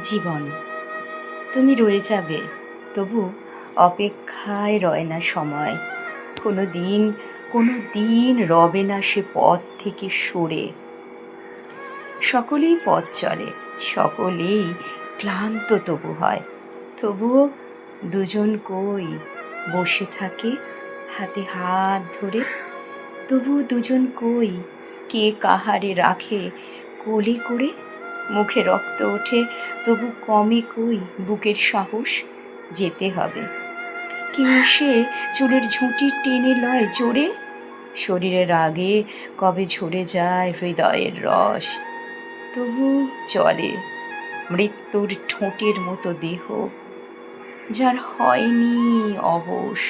জীবন। তুমি রয়ে যাবে, তবু অপেক্ষায় রয় না সময়। কোনো দিন কোনো দিন রবে না সে পথ থেকে সরে। সকলেই পথ চলে, সকলেই ক্লান্ত তবু হয়। তবুও দুজন কই বসে থাকে হাতে হাত ধরে? তবু দুজন কই কে কাহারে রাখে কোলে করে? মুখে রক্ত ওঠে, তবু কমে কই বুকের সাহস যেতে হবে। কে এসে চুলের ঝুঁটি টেনে লয় জোরে? শরীরের আগে কবে ঝরে যায় হৃদয়ের রস? তবু চলে মৃত্যুর ঠোঁটের মতো দেহ, যার হয়নি অবশ।